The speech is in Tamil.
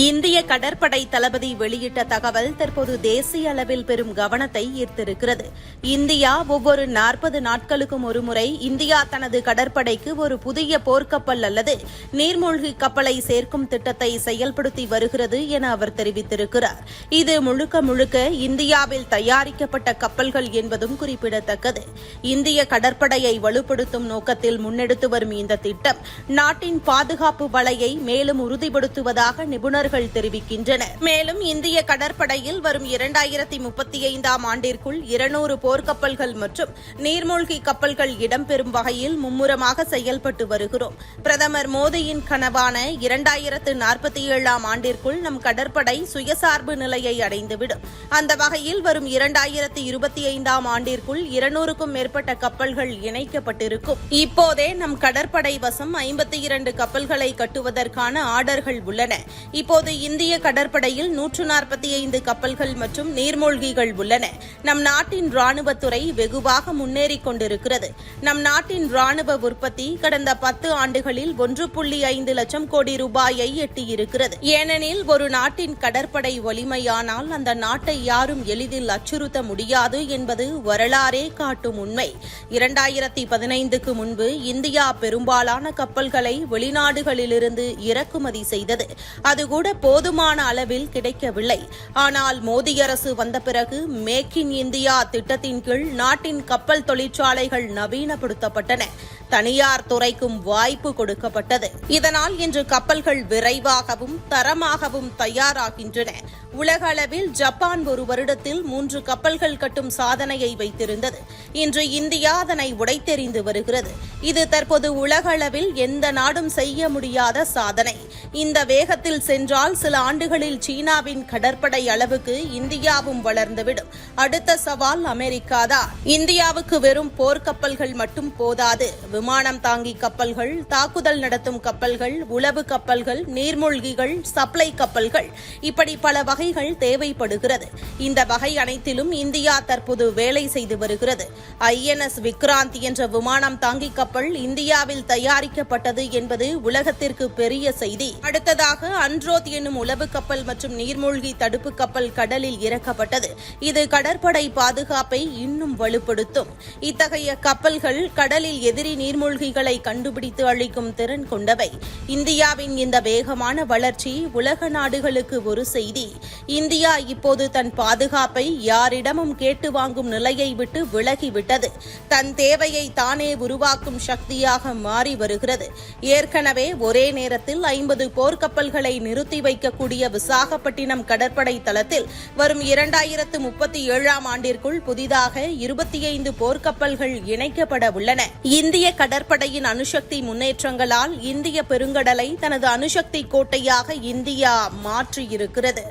இந்திய கடற்படை தளபதி வெளியிட்ட தகவல் தற்போது தேசிய அளவில் பெரும் கவனத்தை ஈர்த்திருக்கிறது. இந்தியா ஒவ்வொரு நாற்பது நாட்களுக்கும் ஒருமுறை இந்தியா தனது கடற்படைக்கு ஒரு புதிய போர்க்கப்பல் அல்லது நீர்மூழ்கி கப்பலை சேர்க்கும் திட்டத்தை செயல்படுத்தி வருகிறது என அவர் தெரிவித்திருக்கிறார். இது முழுக்க முழுக்க இந்தியாவில் தயாரிக்கப்பட்ட கப்பல்கள் என்பதும் குறிப்பிடத்தக்கது. இந்திய கடற்படையை வலுப்படுத்தும் நோக்கத்தில் முன்னெடுத்து வரும் இந்த திட்டம் நாட்டின் பாதுகாப்பு வலையை மேலும் உறுதிப்படுத்துவதாக நிபுணர்கள் தெரிவிக்கின்றனர். மேலும் இந்திய கடற்படையில் வரும் இரண்டாயிரத்தி முப்பத்தி ஐந்தாம் ஆண்டிற்குள் இருநூறு போர்க்கப்பல்கள் மற்றும் நீர்மூழ்கி கப்பல்கள் இடம்பெறும் வகையில் மும்முரமாக செயல்பட்டு வருகிறோம். பிரதமர் மோடியின் கனவான இரண்டாயிரத்து நாற்பத்தி ஏழாம் ஆண்டிற்குள் நம் கடற்படை சுயசார்பு நிலையை அடைந்துவிடும். அந்த வகையில் வரும் இரண்டாயிரத்து இருபத்தி ஐந்தாம் ஆண்டிற்குள் இருநூறுக்கும் மேற்பட்ட கப்பல்கள் இணைக்கப்பட்டிருக்கும். இப்போதே நம் கடற்படை வசம் ஐம்பத்தி இரண்டு கப்பல்களை கட்டுவதற்கான ஆர்டர்கள் உள்ளன. இப்போது இந்திய கடற்படையில் நூற்று நாற்பத்தி ஐந்து கப்பல்கள் மற்றும் நீர்மூழ்கிகள் உள்ளன. நம் நாட்டின் ராணுவத்துறை வெகுவாக முன்னேறிக் கொண்டிருக்கிறது. நம் நாட்டின் ராணுவ உற்பத்தி கடந்த பத்து ஆண்டுகளில் ஒன்று புள்ளி ஐந்து லட்சம் கோடி ரூபாயை எட்டியிருக்கிறது. ஏனெனில் ஒரு நாட்டின் கடற்படை வலிமையானால் அந்த நாட்டை யாரும் எளிதில் அச்சுறுத்த முடியாது என்பது வரலாறே காட்டும் உண்மை. இரண்டாயிரத்தி பதினைந்துக்கு முன்பு இந்தியா பெரும்பாலான கப்பல்களை வெளிநாடுகளிலிருந்து இறக்குமதி செய்தது. அது கூட போதுமான அளவில் கிடைக்கவில்லை. ஆனால் மோடி அரசு வந்த பிறகு மேக் இன் இந்தியா திட்டத்தின் கீழ் நாட்டின் கப்பல் தொழிற்சாலைகள் நவீனப்படுத்தப்பட்டன. தனியார் துறைக்கும் வாய்ப்பு கொடுக்கப்பட்டது. இதனால் இன்று கப்பல்கள் விரைவாகவும் தரமாகவும் தயாராகின்றன. உலக அளவில் ஜப்பான் ஒரு வருடத்தில் மூன்று கப்பல்கள் கட்டும் சாதனையை வைத்திருந்தது. இன்று இந்தியா அதனை உடைத்தெறிந்து வருகிறது. இது தற்போது உலக அளவில் எந்த நாடும் செய்ய முடியாத சாதனை. இந்த வேகத்தில் சென்றால் சில ஆண்டுகளில் சீனாவின் கடற்படை அளவுக்கு இந்தியாவும் வளர்ந்துவிடும். அடுத்த சவால் அமெரிக்காதான். இந்தியாவுக்கு வெறும் போர்க்கப்பல்கள் மட்டும் போதாது. விமானம் தாங்கி கப்பல்கள் தாக்குதல் நடத்தும் கப்பல்கள் உளவு கப்பல்கள் நீர்மூழ்கிகள் சப்ளை கப்பல்கள். இப்படி பல வகைகள் தேவைப்படுகிறது. இந்த வகை அனைத்திலும் இந்தியா தற்போது வேலை செய்து வருகிறது. ஐஎன்எஸ் விக்ராந்த் என்ற விமானம் தாங்கி கப்பல் இந்தியாவில் தயாரிக்கப்பட்டது என்பது உலகத்திற்கு பெரிய செய்தி. அடுத்ததாக அன்ரோத் என்னும் உளவு கப்பல் மற்றும் நீர்மூழ்கி தடுப்பு கப்பல் கடலில் இறக்கப்பட்டது. இது கடற்படை பாதுகாப்பை இன்னும் வலுப்படுத்தும். இத்தகைய கப்பல்கள் கடலில் எதிரி நீர்மூழ்கிகளை கண்டுபிடித்து அளிக்கும் திறன் கொண்டவை. இந்தியாவின் இந்த வேகமான வளர்ச்சி உலக நாடுகளுக்கு ஒரு செய்தி. இந்தியா இப்போது தன் பாதுகாப்பை யாரிடமும் கேட்டு வாங்கும் நிலையை விட்டு விலகிவிட்டது. தன் தேவையை தானே உருவாக்கும் சக்தியாக மாறி வருகிறது. ஏற்கனவே ஒரே நேரத்தில் ஐம்பது போர்க்கப்பல்களை நிறுத்தி வைக்கக்கூடிய விசாகப்பட்டினம் கடற்படை தளத்தில் வரும் இரண்டாயிரத்து முப்பத்தி ஏழாம் ஆண்டிற்குள் புதிதாக இருபத்தி ஐந்து போர்க்கப்பல்கள் இணைக்கப்பட உள்ளன. இந்திய கடற்படையின் அணுசக்தி முன்னேற்றங்களால் இந்திய பெருங்கடலை தனது அணுசக்தி கோட்டையாக இந்தியா மாற்றியிருக்கிறது.